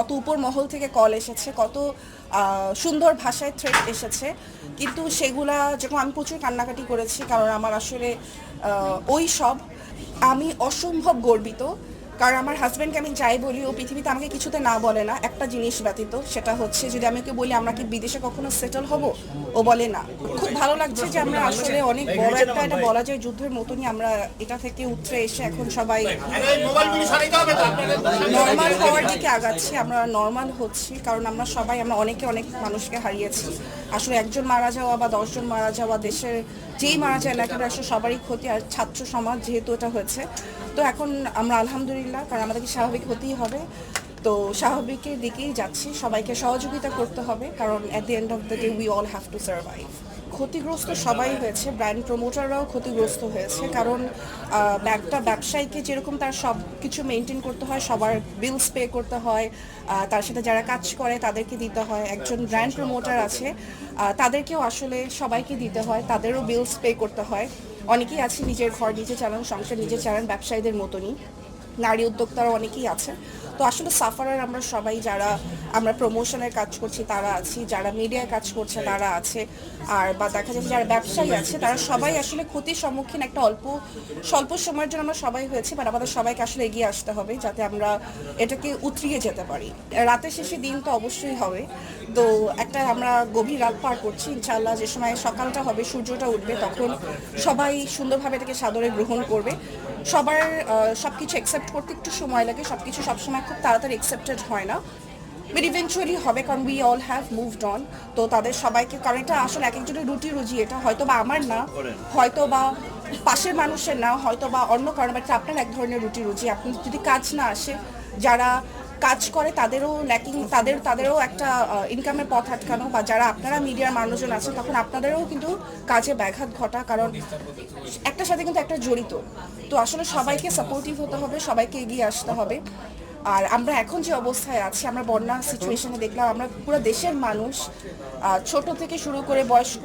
কত উপর মহল থেকে কল এসেছে, কত সুন্দর ভাষায় থ্রেড এসেছে। কিন্তু সেগুলা যখন আমি প্রচুর কান্নাকাটি করেছি, কারণ আমার আসলে ওই সব। আমি অসম্ভব গর্বিত। কারণ আমার হাজব্যান্ডকে আমি যাই বলি, ও পৃথিবীতে আমাকে কিছুতে না বলে না। একটা জিনিস ব্যতীত, সেটা হচ্ছে যদি আমি ওকে বলি, আমরা কি বিদেশে কখনো সেটেল হব? ও বলে না। খুব ভালো লাগছে যে আমরা আসলে অনেক বড় একটা এটা বলা যায় যুদ্ধের মতনই আমরা এটা থেকে উতরে এসে এখন সবাই নর্মাল হওয়ার দিকে আগাচ্ছি, আমরা নর্মাল হচ্ছি, কারণ আমরা সবাই, আমরা অনেকে অনেক মানুষকে হারিয়েছি। আসলে একজন মারা যাওয়া বা দশজন মারা যাওয়া, দেশের যেই মারা যায় কেন, আসলে সবারই ক্ষতি। আর ছাত্র সমাজ যেহেতু এটা হয়েছে তো এখন আমরা আলহামদুলিল্লাহ, কারণ আমাদেরকে স্বাভাবিক হতেই হবে। তো স্বাভাবিকের দিকেই যাচ্ছি, সবাইকে সহযোগিতা করতে হবে, কারণ at the end of the day we all have to survive ক্ষতিগ্রস্ত সবাই হয়েছে ব্র্যান্ড প্রমোটাররাও ক্ষতিগ্রস্ত হয়েছে, কারণ একটা ব্যবসায়ীকে যেরকম তার সব কিছু মেনটেন করতে হয়, সবার বিলস পে করতে হয় তার সাথে যারা কাজ করে তাদেরকে দিতে হয়, একজন ব্র্যান্ড প্রমোটার আছে তাদেরকেও আসলে সবাইকে দিতে হয়, তাদেরও বিলস পে করতে হয়। অনেকেই আছে, নিজের ঘর নিজে চালান, সংসার নিজে চালান, ব্যবসায়ীদের মতনই। নারী উদ্যোক্তারা অনেকেই আছে। তো আসলে সাফারার আমরা সবাই যারা আমরা প্রমোশনের কাজ করছি তারা আছি। যারা মিডিয়ায় কাজ করছে তারা আছে। আর বা দেখা যাচ্ছে যারা ব্যবসায়ী আছে তারা সবাই আসলে ক্ষতির সম্মুখীন একটা অল্প স্বল্প সময়ের জন্য আমরা সবাই হয়েছি বাট আমাদের সবাইকে আসলে এগিয়ে আসতে হবে যাতে আমরা এটাকে উতরিয়ে যেতে পারি। রাতের শেষে দিন তো অবশ্যই হবে। তো একটা আমরা গভীর রাত পার করছি। ইনশাল্লাহ যে সময় সকালটা হবে সূর্যটা উঠবে তখন সবাই সুন্দরভাবে এটাকে সাদরে গ্রহণ করবে। সবার সব কিছু অ্যাকসেপ্ট করতে একটু সময় লাগে সব কিছু সবসময় খুব তাড়াতাড়ি অ্যাকসেপ্টেড হয় না। বাট ইভেনচুয়ালি হবে কারণ we all have moved on তো তাদের সবাইকে কারণ এটা আসলে এক একজনের রুটি রুজি এটা হয়তো বা আমার না হয়তো বা পাশের মানুষের না হয়তো বা অন্য কারণ বাট আপনার এক ধরনের রুটি রুজি। আপনি যদি কাজ না আসে যারা কাজ করে, তাদেরও ল্যাকিং তাদের, তাদেরও একটা ইনকামের পথ আটকানো বা যারা আপনারা মিডিয়ার মানুষজন আছেন, তখন আপনাদেরও কিন্তু কাজে ব্যাঘাত ঘটা। কারণ একটার সাথে কিন্তু একটা জড়িত। তো আসলে সবাইকে সাপোর্টিভ হতে হবে, সবাইকে এগিয়ে আসতে হবে। আর আমরা এখন যে অবস্থায় আছি আমরা বন্যা সিচুয়েশনে দেখলাম আমরা পুরো দেশের মানুষ ছোট থেকে শুরু করে বয়স্ক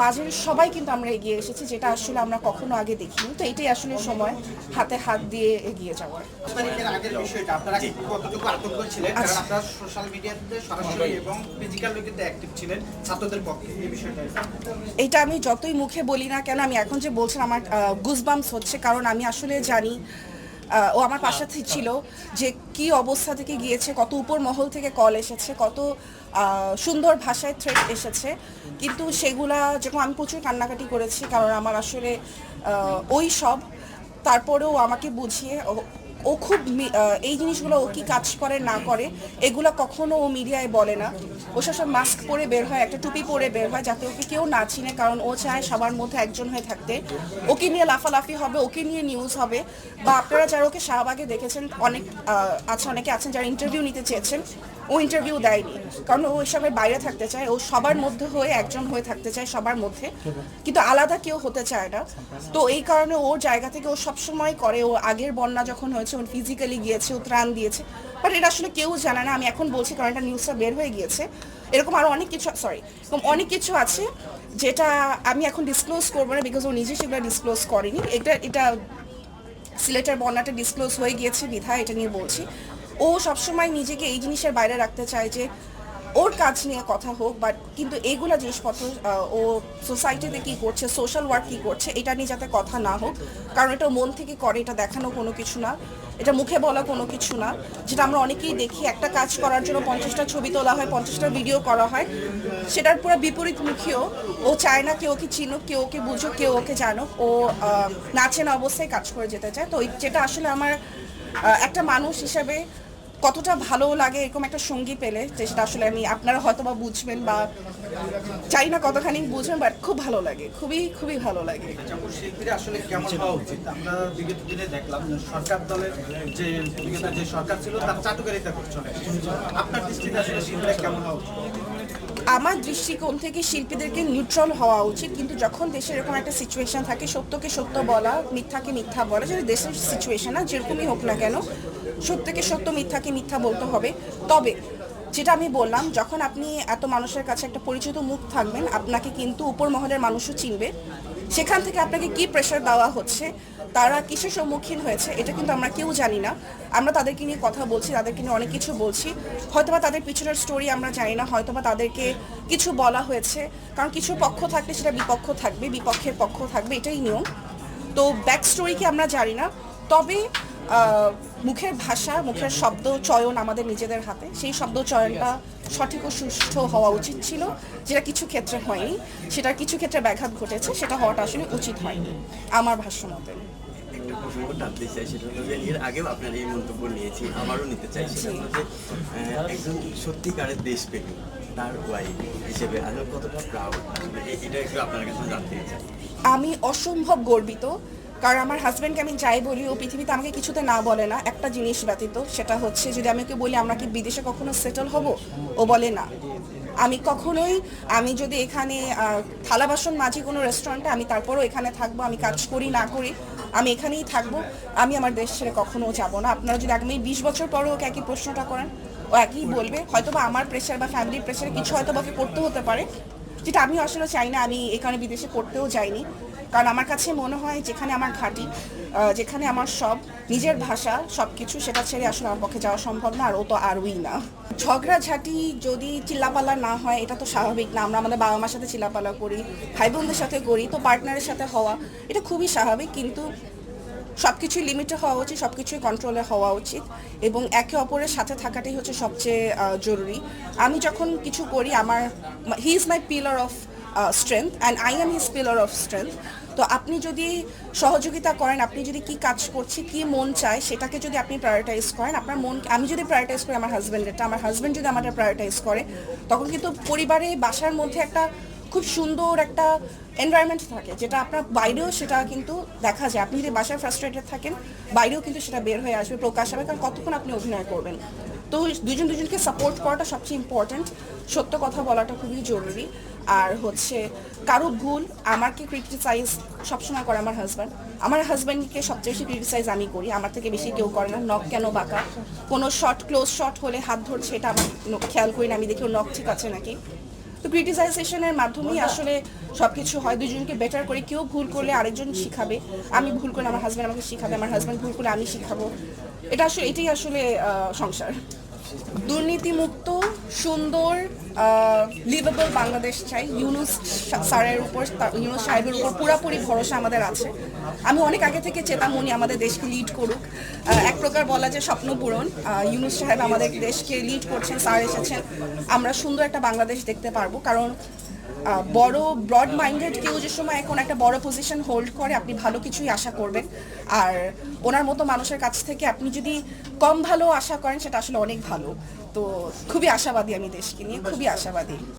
মাঝের সবাই কিন্তু আমরা এগিয়ে এসেছি যেটা আসলে আমরা কখনো আগে দেখিনি। তো এটাই আসলে সময় হাতে হাত দিয়ে এগিয়ে যাওয়ার। তারিখের আগের বিষয়টা আপনারা কতটুকু আতঙ্ক ছিলেন? কারণ আচ্ছা। আপনারা সোশ্যাল মিডিয়াতে সরাসরি এবং ফিজিক্যালি কিন্তু অ্যাক্টিভ ছিলেন ছাত্রদের পক্ষে এই বিষয়টা এটা আমি যতই মুখে বলি না কেন আমি এখন যে বলছেন আমার গুজবামস হচ্ছে কারণ আমি আসলে জানি ও আমার পাশাতে ছিল যে কি অবস্থা থেকে গিয়েছে কত উপর মহল থেকে কল এসেছে কত সুন্দর ভাষায় থ্রেট এসেছে। কিন্তু সেগুলা যেরকম আমি প্রচুর কান্নাকাটি করেছি কারণ আমার আসলে ওই সব। তারপরেও আমাকে বুঝিয়ে ও- খুব এই জিনিসগুলো ও কি কাজ করে না করে, এগুলো কখনো ও মিডিয়ায় বলে না। ও সব মাস্ক পরে বের হয়, একটা টুপি পরে বের হয়, যাতে ওকে কেউ না চিনে, কারণ ও চায় সবার মধ্যে একজন হয়ে থাকতে। ওকে নিয়ে লাফালাফি হবে, ওকে নিয়ে নিউজ হবে, বা আপনারা যারা ওকে শাহবাগে দেখেছেন, অনেক আছে, অনেকে আছেন যারা ইন্টারভিউ নিতে চেয়েছেন ও ইন্টারভিউ দেয়নি। কারণ ও এসবের বাইরে থাকতে চায়। ও সবার মধ্যে হয়ে একজন হয়ে থাকতে চায় সবার মধ্যে। কিন্তু আলাদা কেউ হতে চায় না। তো এই কারণে ওর জায়গা থেকে ও সবসময় করে। ও আগের বন্যা যখন হয়েছে, ও ফিজিক্যালি গিয়েছে, ও ত্রাণ দিয়েছে। বাট এটা আসলে কেউ জানে না। আমি এখন বলছি কারণ এটা নিউজটা বের হয়ে গিয়েছে। এরকম আরও অনেক কিছু সরি এরকম অনেক কিছু আছে যেটা আমি এখন ডিসক্লোজ করব না বিকজ ও নিজে সেগুলো ডিসক্লোজ করেনি। এটা এটা সিলেটের বন্যাটা ডিসক্লোজ হয়ে গিয়েছে বিধায় এটা নিয়ে বলছি। ও সবসময় নিজেকে এই জিনিসের বাইরে রাখতে চায় যে ওর কাজ নিয়ে কথা হোক বাট কিন্তু এইগুলা জিনিসপত্র ও সোসাইটিতে কি করছে সোশ্যাল ওয়ার্ক কি করছে এটা নিয়ে যাতে কথা না হোক কারণ এটা মন থেকে করে এটা দেখানো কোনো কিছু না এটা মুখে বলা কোনো কিছু না যেটা আমরা অনেকেই দেখি একটা কাজ করার জন্য পঞ্চাশটা ছবি তোলা হয় পঞ্চাশটা ভিডিও করা হয় সেটার পুরো বিপরীত বিপরীতমুখীও ও চায় না কেউ ওকে চিনুক কেউ ওকে বুঝুক কেউ ওকে জানুক ও আহ, না অবস্থায় কাজ করে যেতে চায়। তো যেটা আসলে আমার একটা মানুষ হিসেবে কতটা ভালো লাগে এরকম একটা সঙ্গী পেলে যে সেটা আসলে আমি আপনারা হয়তো বা বুঝবেন বা চাই না কতখানি বুঝবেন বাট খুব ভালো লাগে খুবই খুবই ভালো লাগে। শিল্পীরা আসলে কেমন হওয়া উচিত? আমরা বিগত দিনে দেখলাম সরকার দলের যে বিগত যে সরকার ছিল তার চাটুকারিতা করছে আপনার দৃষ্টিতে আসলে শিল্পীরা কেমন হওয়া উচিত? আমার দৃষ্টিকোণ থেকে শিল্পীদেরকে নিউট্রাল হওয়া উচিত কিন্তু যখন দেশে এরকম একটা সিচুয়েশন থাকে সত্যকে সত্য বলা মিথ্যাকে মিথ্যা বলা যদি দেশের সিচুয়েশন না যেরকমই হোক না কেন সত্যকে সত্য, মিথ্যাকে মিথ্যা বলতে হবে। তবে যেটা আমি বললাম, যখন আপনি এত মানুষের কাছে একটা পরিচিত মুখ থাকবেন, আপনাকে কিন্তু উপর মহলের মানুষও চিনবে। সেখান থেকে আপনাকে কি প্রেশার দেওয়া হচ্ছে, তারা কিসের সম্মুখীন হয়েছে, এটা কিন্তু আমরা কেউ জানি না। আমরা তাদেরকে নিয়ে কথা বলছি, তাদেরকে নিয়ে অনেক কিছু বলছি। হয়তোবা তাদের পিছনের স্টোরি আমরা জানি না, হয়তোবা তাদেরকে কিছু বলা হয়েছে। কারণ কিছু পক্ষ থাকলে সেটা বিপক্ষ থাকবে, বিপক্ষের পক্ষ থাকবে, এটাই নিয়ম। তো ব্যাক স্টোরি কি আমরা জানি না। তবে মুখের ভাষা মুখের শব্দ চয়ন আমাদের নিজেদের হাতে। সেই শব্দ চয়নটা সঠিক ও সুষ্ঠু হওয়া উচিত ছিল। যেটা কিছু ক্ষেত্রে হয়নি সেটা কিছু ক্ষেত্রে ব্যাঘাত ঘটেছে সেটা হওয়াটা আসলে উচিত হয়নি আমার ভাষ্য মতে। প্রসঙ্গ টানতে চাই সেটা হলো যে এর আগেও আপনার এই মন্তব্য নিয়েছি আবারও নিতে চাই সেটা হলো যে একজন সত্যিকারের দেশপ্রেমী তার ওয়াইফ হিসেবে আমি কতটা প্রাউড আসলে এটা একটু আপনার কাছে জানতে চাই। আমি অসম্ভব গর্বিত কারণ আমার হাজব্যান্ডকে আমি যাই বলি, ও পৃথিবীতে আমাকে কিছুতে না বলে না। একটা জিনিস ব্যতীত, সেটা হচ্ছে যদি আমি ওকে বলি, আমরা কি বিদেশে কখনো সেটেল হব? ও বলে না। আমি কখনোই, আমি যদি এখানে থালা বাসন মাঝি কোনো রেস্টুরেন্টে আমি তারপরও এখানে থাকব, আমি কাজ করি, না করি, আমি এখানেই থাকব, আমি আমার দেশ ছেড়ে কখনো যাব না। আপনারা যদি আগামী বিশ বছর পরও ওকে একই প্রশ্নটা করেন, ও একই বলবে হয়তো বা আমার প্রেশার বা ফ্যামিলির প্রেশারে কিছু হয়তো বা ওকে করতে হতে পারে যেটা আমি আসলে চাই না, আমি এখানে বিদেশে করতেও যাইনি। কারণ আমার কাছে মনে হয় যেখানে আমার ঘাঁটি যেখানে আমার সব, নিজের ভাষা সব কিছু সেটা ছেড়ে আসলে আমার পক্ষে যাওয়া সম্ভব না, আর ও তো আরই না। ঝগড়াঝাটি যদি চিল্লাপাল্লা না হয়, এটা তো স্বাভাবিক না, আমরা আমাদের বাবা মার সাথে চিল্লাপাল্লা করি ভাই বোনদের সাথে করি, তো পার্টনারের সাথে হওয়া, এটা খুবই স্বাভাবিক, কিন্তু সব কিছুই লিমিটে হওয়া উচিত সব কিছুই কন্ট্রোলে হওয়া উচিত এবং একে অপরের সাথে থাকাটাই হচ্ছে সবচেয়ে জরুরি। আমি যখন কিছু করি, আমার he is my pillar of strength and I am his pillar of strength তো আপনি যদি সহযোগিতা করেন, আপনি যদি কি কাজ করছি, কি মন চায়, সেটাকে যদি আপনি প্রায়োরিটাইজ করেন, আপনার মন, আমি যদি প্রায়োরিটাইজ করি আমার হাজব্যান্ডেরটা আমার হাজব্যান্ড যদি আমাদের প্রায়োরিটাইজ করে, তখন কিন্তু পরিবারে, বাসার মধ্যে একটা খুব সুন্দর একটা এনভায়রনমেন্ট থাকে, যেটা আপনার বাইরেও সেটা কিন্তু দেখা যায়। আপনি যদি বাসায় ফ্রাস্ট্রেটেড থাকেন, বাইরেও কিন্তু সেটা বের হয়ে আসবে, প্রকাশ হবে, কারণ কতক্ষণ আপনি অভিনয় করবেন? তো দুজন দুজনকে সাপোর্ট করাটা সবচেয়ে ইম্পর্ট্যান্ট সত্য কথা বলাটা খুবই জরুরি। আর হচ্ছে, কারও ভুল আমাকে ক্রিটিসাইজ সবসময় করে আমার হাজব্যান্ড আমার হাজব্যান্ডকে সবচেয়ে বেশি ক্রিটিসাইজ আমি করি। আমার থেকে বেশি কেউ করে না। নখ কেন বাঁকা? কোনো শর্ট ক্লোজ শট হলে হাত ধরছে, এটা আমার খেয়াল করি না। আমি দেখি ওর নখ ঠিক আছে নাকি? তো ক্রিটিসাইজেশনের মাধ্যমেই আসলে সব কিছু হয়। দুজনকে বেটার করে কেউ ভুল করলে আরেকজন শিখাবে। আমি ভুল করলে আমার হাজব্যান্ড আমাকে শিখাবে, আমার হাজব্যান্ড ভুল করলে আমি শিখাবো। এটা আসলে, এটাই আসলে সংসার। দুর্নীতিমুক্ত, সুন্দর লিভেবল বাংলাদেশ চাই। ইউনুস স্যারের উপর ইউনুস সাহেবের উপর পুরাপুরি ভরসা আমাদের আছে। আমি অনেক আগে থেকে চেতাম উনি আমাদের দেশকে লিড করুক। এক প্রকার বলা যে স্বপ্ন পূরণ। ইউনুস সাহেব আমাদের দেশকে লিড করছেন, স্যার এসেছেন। আমরা সুন্দর একটা বাংলাদেশ দেখতে পারব। কারণ বড় ব্রড মাইন্ডেড কেউ যে সময় এখন একটা বড় পজিশন হোল্ড করে, আপনি ভালো কিছুই আশা করবেন। আর ওনার মতো মানুষের কাছ থেকে আপনি যদি কম ভালো আশা করেন, সেটা আসলে অনেক ভালো। তো খুবই আশাবাদী আমি দেশকে নিয়ে, খুবই আশাবাদী।